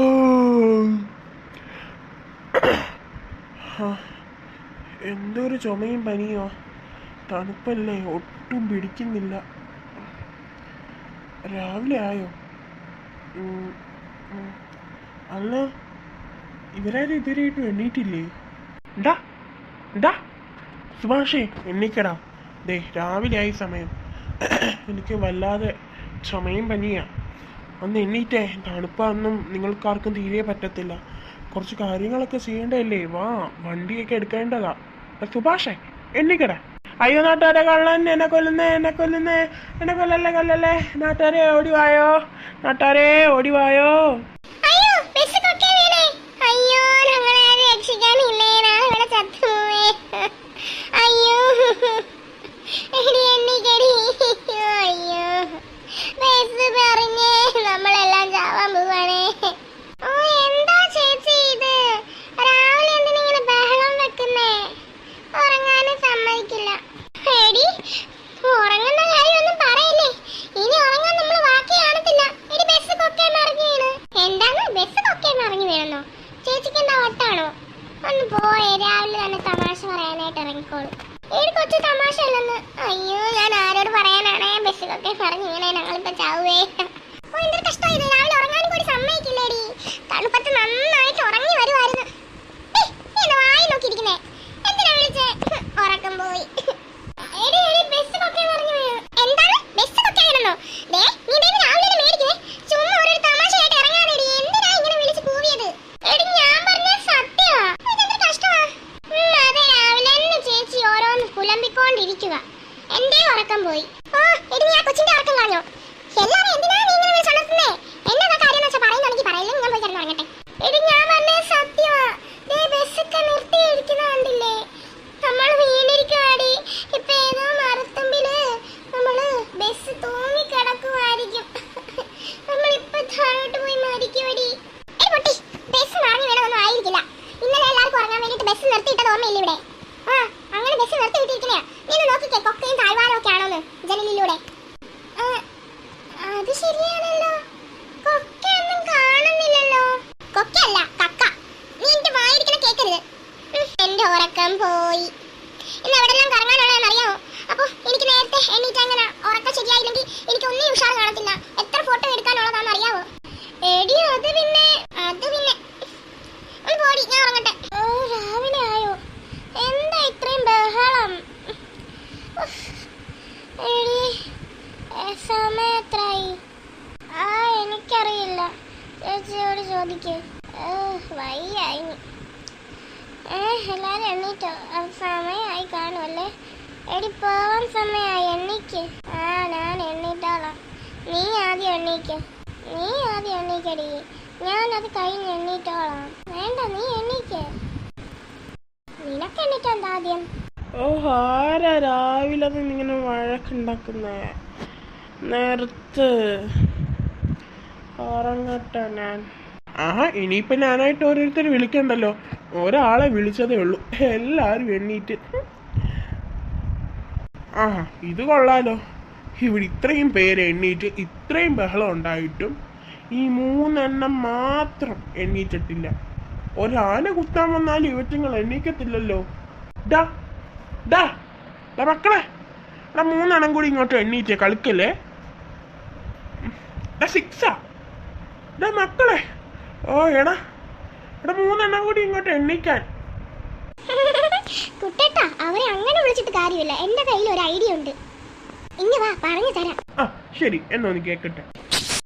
എന്തൊരു ചുമയും പനിയോ? തണുപ്പല്ലേ ഒട്ടും പിടിക്കുന്നില്ല. രാവിലെ ആയോ. അല്ല ഇവരാരും ഇതുവരെയായിട്ടും എണ്ണീറ്റില്ലേ? ഡാ ഡാ സുഭാഷേ എണ്ണിക്കടാ. ദേ രാവിലെ ആയി സമയം. എനിക്ക് വല്ലാതെ ചുമയും പനിയാ. ഒന്ന് എണ്ണീറ്റേ തണുപ്പാണെന്നും നിങ്ങൾക്കാർക്കും തീരെ പറ്റത്തില്ല. കുറച്ച് കാര്യങ്ങളൊക്കെ ചെയ്യേണ്ടതല്ലേ? വാ വണ്ടിയൊക്കെ എടുക്കേണ്ടതാ. സുഭാഷേ എണ്ണിക്കടാ. അയ്യോ നാട്ടുകാരെ കള്ളൻ എന്നെ കൊല്ലുന്നേ എന്നെ കൊല്ലുന്നേ. എന്നെ കൊല്ലല്ലേ കൊല്ലല്ലേ. നാട്ടുകാരെ ഓടിവായോ നാട്ടുകാരെ ഓടിവായോ ചേച്ചിക്ക് ഒന്ന് പോയേ രാവിലെ തന്നെ തമാശ പറയാനായിട്ട് ഇറങ്ങിക്കോളൂ. ഏത് കൊച്ചു തമാശ അല്ലെന്ന് അയ്യോ ഞാൻ ആരോട് പറയാനാണേ? ബസ്സിലൊക്കെ പറഞ്ഞു ഇങ്ങനെ ഞങ്ങളിപ്പോ ചാവുവേ. ഓ എന്തൊരു കഷ്ടം പോയി. ഓ എടി നീ ആ കൊച്ചിന്റെ ആർക്കും കാണോ എല്ലാരും എടി സമയം എത്രയായി ആ എനിക്കറിയില്ല. ചേച്ചിയോട് ചോദിക്കേ. വയ്യായി. എല്ലാരും എണ്ണീറ്റോ സമയമായി കാണുമല്ലേ എടി പോവാൻ സമയമായി. എണ്ണീക്ക്. ആ ഞാൻ എണ്ണീറ്റോളാം. നീ ആദ്യം എണ്ണീക്ക്. നീ ആദ്യം എണ്ണീക്കടി. ഞാനത് കഴിഞ്ഞ് എണ്ണീറ്റോളാം. വേണ്ട നീ എണ്ണീക്ക്. നിനക്ക് എണ്ണീറ്റെന്താ ആദ്യം? ഓ ആരാ രാവിലെ നിന്നിങ്ങനെ വഴക്കുണ്ടാക്കുന്നേ? നേരത്ത് ഉറങ്ങട്ടെ ഞാൻ. ആഹാ ഇനിയിപ്പൊ ഞാനായിട്ട് ഓരോരുത്തർ വിളിക്കണ്ടല്ലോ. ഒരാളെ വിളിച്ചതേ ഉള്ളൂ. എല്ലാരും എണ്ണീറ്റ്. ആഹാ ഇത് കൊള്ളാലോ. ഇവിടെ ഇത്രയും പേര് എണ്ണീറ്റ് ഇത്രയും ബഹളം ഉണ്ടായിട്ടും ഈ മൂന്നെണ്ണം മാത്രം എണ്ണീറ്റിട്ടില്ല. ഒരാന കുത്താൻ വന്നാലും ഇവറ്റങ്ങൾ എണ്ണീക്കത്തില്ലല്ലോ. ഡാ ഡാ ഡാ മക്കളെ എടാ മൂന്നെണ്ണം കൂടി ഇങ്ങോട്ട് എണ്ണീറ്റേ കളിക്കല്ലേ? ഡാ സിക്സാ ഡാ മക്കളെ ഓ എടാ എടാ മൂന്നെണ്ണം കൂടി ഇങ്ങോട്ട് എണ്ണീക്കാൻ. കുട്ടേട്ടാ അവരെ അങ്ങനെ വിളിച്ചിട്ട് കാര്യമില്ല. എന്റെ കയ്യിൽ ഒരു ഐഡിയ ഉണ്ട്. ഇങ്ങ വാ പറഞ്ഞു തരാം. ആ ശരി എന്നൊന്ന് കേക്കട്ടെ.